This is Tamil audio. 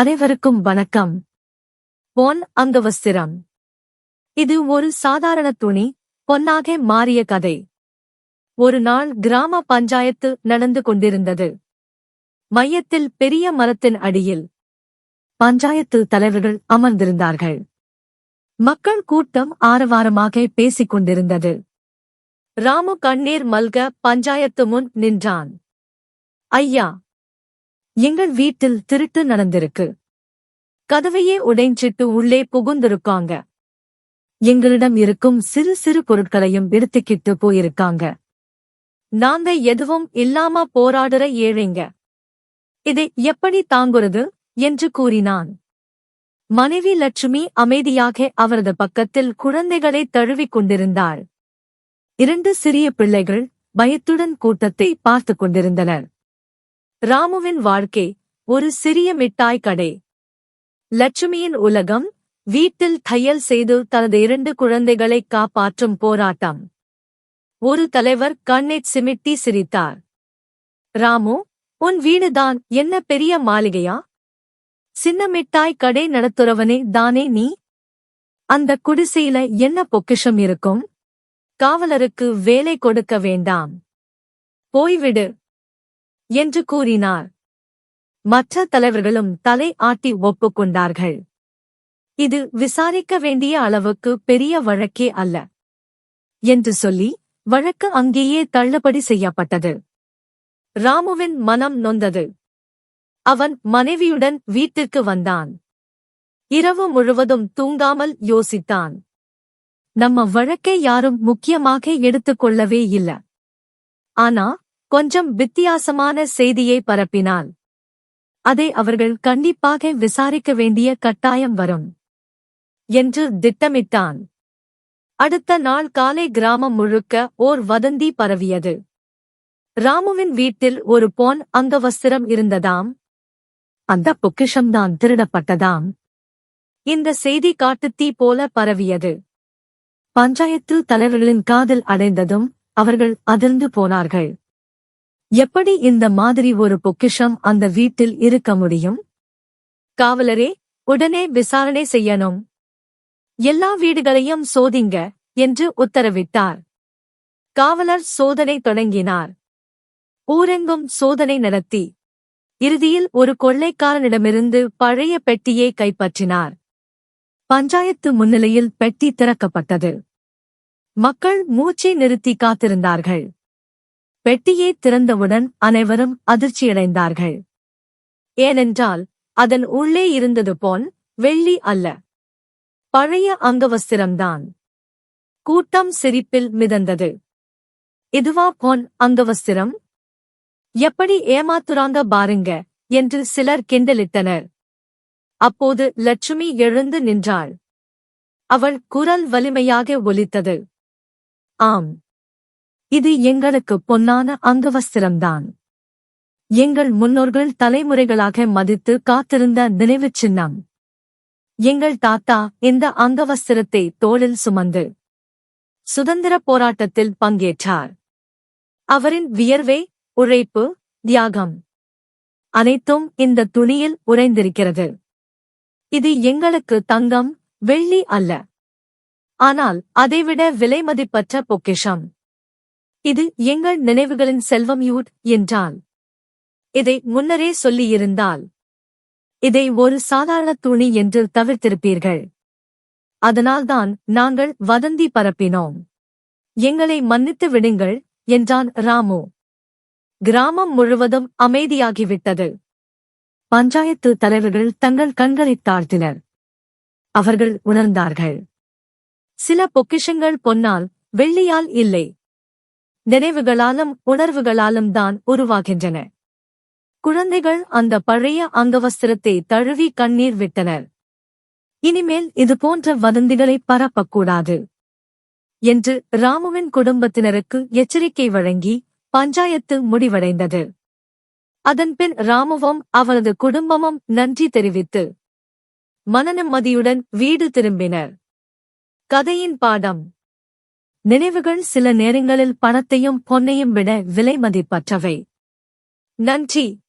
அனைவருக்கும் வணக்கம். பொன் அங்கவஸ்திரம். இது ஒரு சாதாரண துணி பொன்னாக மாறிய கதை. ஒரு நாள் கிராம பஞ்சாயத்து நடந்து கொண்டிருந்தது. மையத்தில் பெரிய மரத்தின் அடியில் பஞ்சாயத்து தலைவர்கள் அமர்ந்திருந்தார்கள். மக்கள் கூட்டம் ஆரவாரமாக பேசிக் கொண்டிருந்தது. ராமு கண்ணீர் மல்க பஞ்சாயத்து முன் நின்றான். ஐயா எங்கள் வீட்டில் திருட்டு நடந்திருக்கு. கதவையே உடைஞ்சிட்டு உள்ளே புகுந்திருக்காங்க. எங்களிடம் இருக்கும் சிறு சிறு பொருட்களையும் எடுத்துக்கிட்டு போயிருக்காங்க. நாங்க எதுவும் இல்லாம போராடுற ஏழைங்க. இதை எப்படி தாங்குறது? என்று கூறினான். மனைவி லட்சுமி அமைதியாக அவரது பக்கத்தில் குழந்தைகளை தழுவிக் கொண்டிருந்தாள். இரண்டு சிறிய பிள்ளைகள் பயத்துடன் கூட்டத்தை பார்த்துக் கொண்டிருந்தனர். ராமுவின் வாழ்க்கை ஒரு சிறிய மிட்டாய் கடை. லட்சுமியின் உலகம் வீட்டில் தையல் செய்து தனது இரண்டு குழந்தைகளை காப்பாற்றும் போராட்டம். ஒரு தலைவர் கண்ணை சிமிட்டி சிரித்தார். ராமு உன் வீடுதான் என்ன பெரிய மாளிகையா? சின்ன மிட்டாய் கடை நடத்துறவனே தானே நீ? அந்த குடிசையில என்ன பொக்கிஷம் இருக்கும்? காவலருக்கு வேலை கொடுக்க வேண்டாம். போய்விடு என்று கூறினார். மற்ற தலைவர்களும் தலை ஆட்டி ஒப்புக்கொண்டார்கள். இது விசாரிக்க வேண்டிய அளவுக்கு பெரிய வழக்கே அல்ல. என்று சொல்லி வழக்கு அங்கேயே தள்ளுபடி செய்யப்பட்டது. ராமுவின் மனம் நொந்தது. அவன் மனைவியுடன் வீட்டிற்கு வந்தான். இரவு முழுவதும் தூங்காமல் யோசித்தான். நம்ம வழக்கை யாரும் முக்கியமாக எடுத்துக்கொள்ளவே இல்ல. ஆனா கொஞ்சம் வித்தியாசமான செய்தியை பரப்பினால் அதை அவர்கள் கண்டிப்பாக விசாரிக்க வேண்டிய கட்டாயம் வரும் என்று திட்டமிட்டான். அடுத்த நாள் காலை கிராமம் முழுக்க ஓர் வதந்தி பரவியது. ராமுவின் வீட்டில் ஒரு பொன் அங்கவஸ்திரம் இருந்ததாம். அந்த பொக்கிஷம்தான் திருடப்பட்டதாம். இந்த செய்தி காட்டுத்தீ போல பரவியது. பஞ்சாயத்து தலைவர்களின் காதல் அடைந்ததும் அவர்கள் அதிர்ந்து போனார்கள். எப்படி இந்த மாதிரி ஒரு பொக்கிஷம் அந்த வீட்டில் இருக்க முடியும்? காவலரே உடனே விசாரணை செய்யணும். எல்லா வீடுகளையும் சோதிங்க என்று உத்தரவிட்டார். காவலர் சோதனை தொடங்கினார். ஊரெங்கும் சோதனை நடத்தி. இறுதியில் ஒரு கொள்ளைக்காரனிடமிருந்து பழைய பெட்டியை கைப்பற்றினார். பஞ்சாயத்து முன்னிலையில் பெட்டி திறக்கப்பட்டது. மக்கள் மூச்சை நிறுத்தி காத்திருந்தார்கள். பெட்டியை திறந்தவுடன் அனைவரும் அதிர்ச்சியடைந்தார்கள். ஏனென்றால் அதன் உள்ளே இருந்தது போல் வெள்ளி அல்ல. பழைய அங்கவஸ்திரம்தான். கூட்டம் சிரிப்பில் மிதந்தது. இதுவா பொன் அங்கவஸ்திரம்? எப்படி ஏமாத்துறாங்க பாருங்க என்று சிலர் கிண்டலிட்டனர். அப்போது லட்சுமி எழுந்து நின்றாள். அவள் குரல் வலிமையாக ஒலித்தது. ஆம் இது எங்களுக்கு பொன்னான அங்கவஸ்திரம்தான். எங்கள் முன்னோர்கள் தலைமுறைகளாக மதித்து காத்திருந்த நினைவுச் சின்னம். எங்கள் தாத்தா இந்த அங்கவஸ்திரத்தை தோளில் சுமந்து சுதந்திர போராட்டத்தில் பங்கேற்றார். அவரின் வியர்வை உழைப்பு தியாகம் அனைத்தும் இந்த துணியில் உறைந்திருக்கிறது. இது எங்களுக்கு தங்கம் வெள்ளி அல்ல. ஆனால் அதைவிட விலைமதிப்பற்ற பொக்கிஷம். இது எங்கள் நினைவுகளின் செல்வம் யூட் என்றால் இதை முன்னரே சொல்லியிருந்தால் இதை ஒரு சாதாரண துணி என்று தவிர்த்திருப்பீர்கள். அதனால்தான் நாங்கள் வதந்தி பரப்பினோம். எங்களை மன்னித்து விடுங்கள் என்றான் ராமு. கிராமம் முழுவதும் அமைதியாகிவிட்டது. பஞ்சாயத்து தலைவர்கள் தங்கள் கண்களைத் தாழ்த்தினர். அவர்கள் உணர்ந்தார்கள். சில பொக்கிஷங்கள் பொன்னால் வெள்ளியால் இல்லை. நினைவுகளாலும் உணர்வுகளாலும் தான் உருவாகின்றன. குழந்தைகள் அந்த பழைய அங்கவஸ்திரத்தை தழுவி கண்ணீர் விட்டனர். இனிமேல் இது போன்ற வதந்திகளை பரப்பக்கூடாது. என்று ராமுவின் குடும்பத்தினருக்கு எச்சரிக்கை வழங்கி பஞ்சாயத்து முடிவடைந்தது. அதன்பின் ராமுவும் அவரது குடும்பமும் நன்றி தெரிவித்து மனநிம்மதியுடன் வீடு திரும்பினர். கதையின் பாடம் நினைவுகள் சில நேரங்களில் பணத்தையும் பொன்னையும் விட விலை மதிப்பற்றவை. நன்றி.